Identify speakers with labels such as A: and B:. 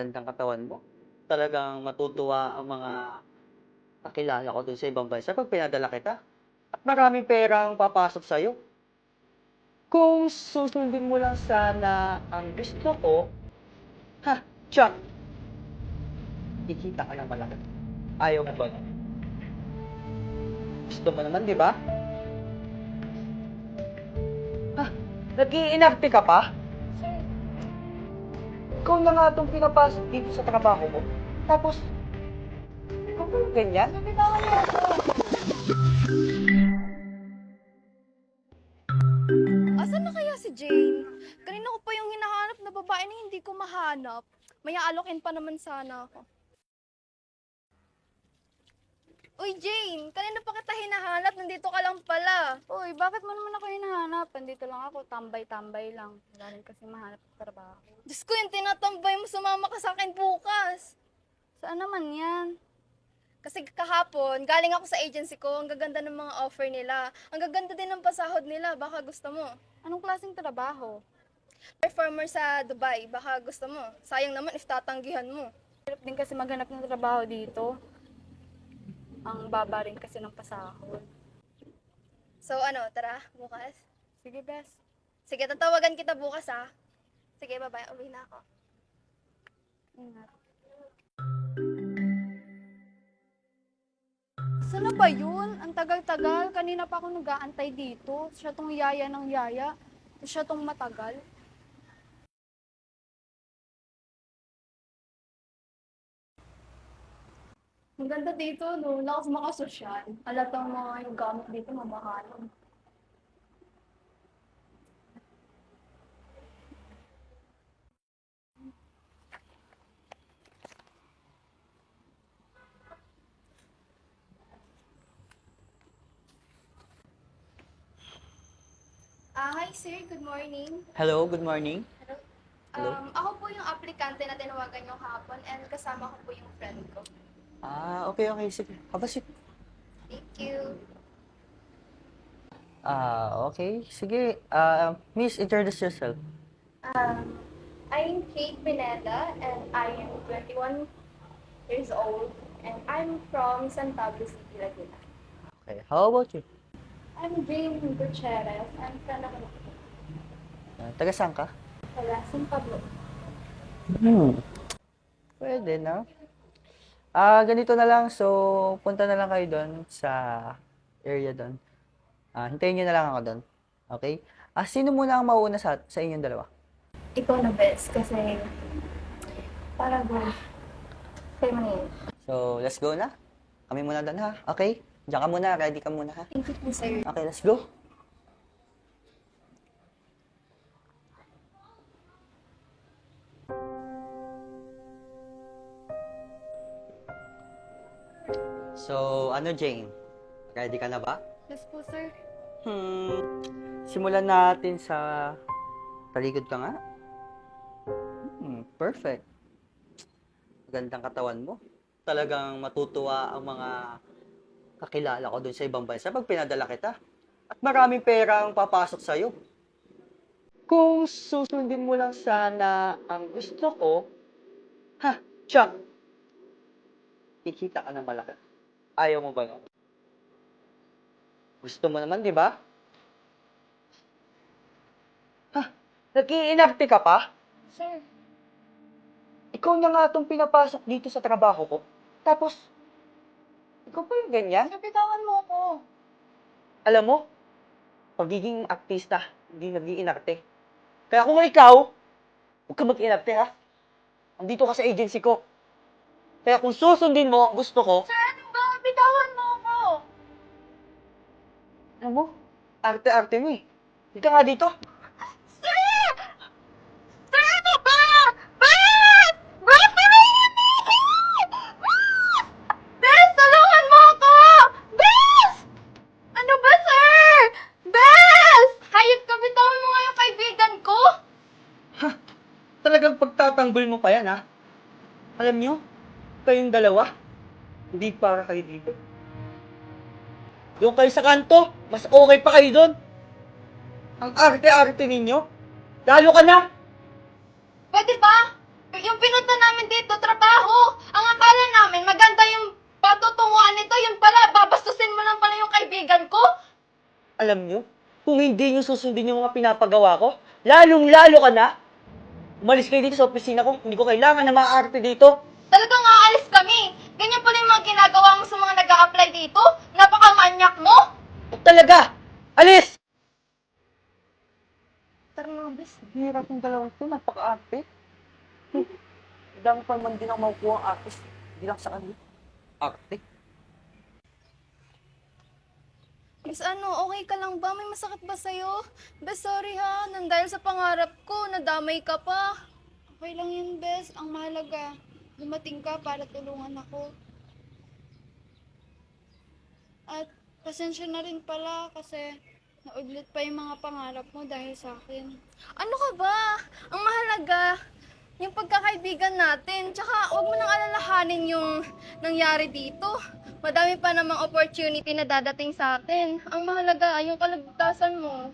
A: Gandang katawan mo. Talagang matutuwa ang mga kakilala ko dun sa ibang bansa pag pinadala kita. At maraming pera ang papasok sa'yo. Kung susundin mo lang sana ang gusto ko, ha, Chuck, kikita ka ng malaki. Ayaw mo ba? Gusto mo naman, di ba? Ha, nag-iinarte ka pa? Ikaw na nga itong pinapasok sa trabaho mo. Tapos, ganyan?
B: nabitawan. Asan na kaya si Jane? Kanina ko pa yung hinahanap na babae na hindi ko mahanap. May aalokin pa naman sana ako. Uy, Jane! Kanina pa kita hinahanap. Nandito ka lang pala.
C: Uy, bakit mo naman ako hinahanap? Andito lang ako, tambay-tambay lang. Wala rin kasi mahanap ng trabaho.
B: Diyos ko, yung tinatambay mo, sumama ka sa akin bukas.
C: Saan naman yan?
B: Kasi kahapon, galing ako sa agency ko, ang gaganda ng mga offer nila. Ang gaganda din ng pasahod nila, baka gusto mo.
C: Anong klaseng trabaho?
B: Performer sa Dubai, baka gusto mo. Sayang naman if tatanggihan mo.
C: Hirap din kasi maghanap ng trabaho dito. Ang baba rin kasi ng pasahod.
B: So ano, tara, bukas.
C: Sige, bes.
B: Sige, tatawagan kita bukas ha. Sige, bye-bye. Uwi na ako.
C: Ingat.
B: Saan na ba yun? Ang tagal-tagal. Kanina pa ako nag-aantay dito. Siya tong yaya ng yaya. Siya tong matagal. Ang ganda dito, no? Lakas makasosyal. Alatang mga yung gamit dito, mamahalan. Ah, hi sir. Good morning.
A: Hello, good morning. Hello?
B: Um, ako po yung aplikante na tinawagan yung hapon and kasama ko po yung friend ko.
A: Ah, okay, okay. Sige. Kabasit.
B: Thank you.
A: Ah, okay. Sige. Ah, miss, introduce yourself.
B: Um, I'm Kate Pineda and I am 21 years old and I'm from San Pablo City, Laguna.
A: Okay. How about you?
B: I'm Jane Gutierrez. I'm from ako
A: Ah, taga saan ka?
B: Wala, San Pablo.
A: Hmm. Pwede, no? Ah, ganito na lang. So, punta na lang kayo doon sa area doon. Ah, hintayin niyo na lang ako doon. Okay? Ah, sino muna ang mauuna sa, sa inyong dalawa?
B: Ikaw na best kasi para go. Kayo mo na yun.
A: So, let's go na. Kami muna doon, ha? Okay? Diyan ka muna. Ready ka muna, ha?
B: Thank you po, sir.
A: Okay, let's go. So, ano Jane? Ready ka na ba?
B: Yes po, sir.
A: Hmm, simulan natin sa talikod ka nga. Hmm, perfect. Magandang katawan mo. Talagang matutuwa ang mga kakilala ko dun sa ibang bansa pag pinadala kita. At maraming pera ang papasok sa'yo. Kung susundin mo lang sana ang gusto ko, ha, Chuck, kikita ka ng malaki. Ayaw mo ba nun? Gusto mo naman, di ba? Ha? Nag-iinarte ka pa?
B: Sir,
A: Ikaw na nga itong pinapasok dito sa trabaho ko. Tapos, ikaw pa yung ganyan?
B: nabitawan mo ako.
A: Alam mo, pagiging artista, hindi nag-iinarte. Kaya kung ikaw, huwag ka mag-iinarte ha. Andito ka sa agency ko. Kaya kung susundin mo ang gusto ko,
B: Sir,
A: alam mo, arte-arte mo eh. Dito nga dito.
B: Sir! Sir, ano ba? Bes! Bes, pinayin Bes! Bes, tulungan mo ako! Bes! Ano ba? Bes! Hayop ka, mo nga yung kaibigan ko.
A: Talagang pagtatanggol mo pa yan, ha? Alam nyo, kayong dalawa, hindi para kayo dito. Doon kayo sa kanto, mas okay pa kayo doon. Ang arte-arte ninyo, lalo ka na.
B: Pwede ba? Yung pinunta namin dito, trabaho. Ang akala namin, maganda yung patutunguhan nito. Yung pala, babastusin mo lang pala yung kaibigan ko.
A: Alam nyo, kung hindi nyo susundin yung mga pinapagawa ko, lalong-lalo ka na. Umalis kayo dito sa opisina ko, hindi ko kailangan na maaarte dito.
B: Talagang aalis kami. Ganyan pala yung mga ginagawa mo sa mga nag apply dito. Napakamanyak mo.
A: Talaga! Alis! Tara na, bes. Hirap yung dalawang to. Napaka-arte. Hmm. Dami pa naman din ako makukuha ang artist. Hindi lang sa kanila. Arte?
C: Bes, ano, okay ka lang ba? May masakit ba sa'yo? Bes, sorry ha. Nang dahil sa pangarap ko, nadamay ka pa. Okay lang yun, Bes. Ang mahalaga, dumating ka para tulungan ako. At pasensya na rin pala kasi naudlit pa yung mga pangarap mo dahil sa akin. Ano ka ba? Ang mahalaga, yung pagkakaibigan natin. Tsaka huwag mo nang alalahanin yung nangyari dito. Madami pa namang opportunity na dadating sa atin. Ang mahalaga, yung kaligtasan mo.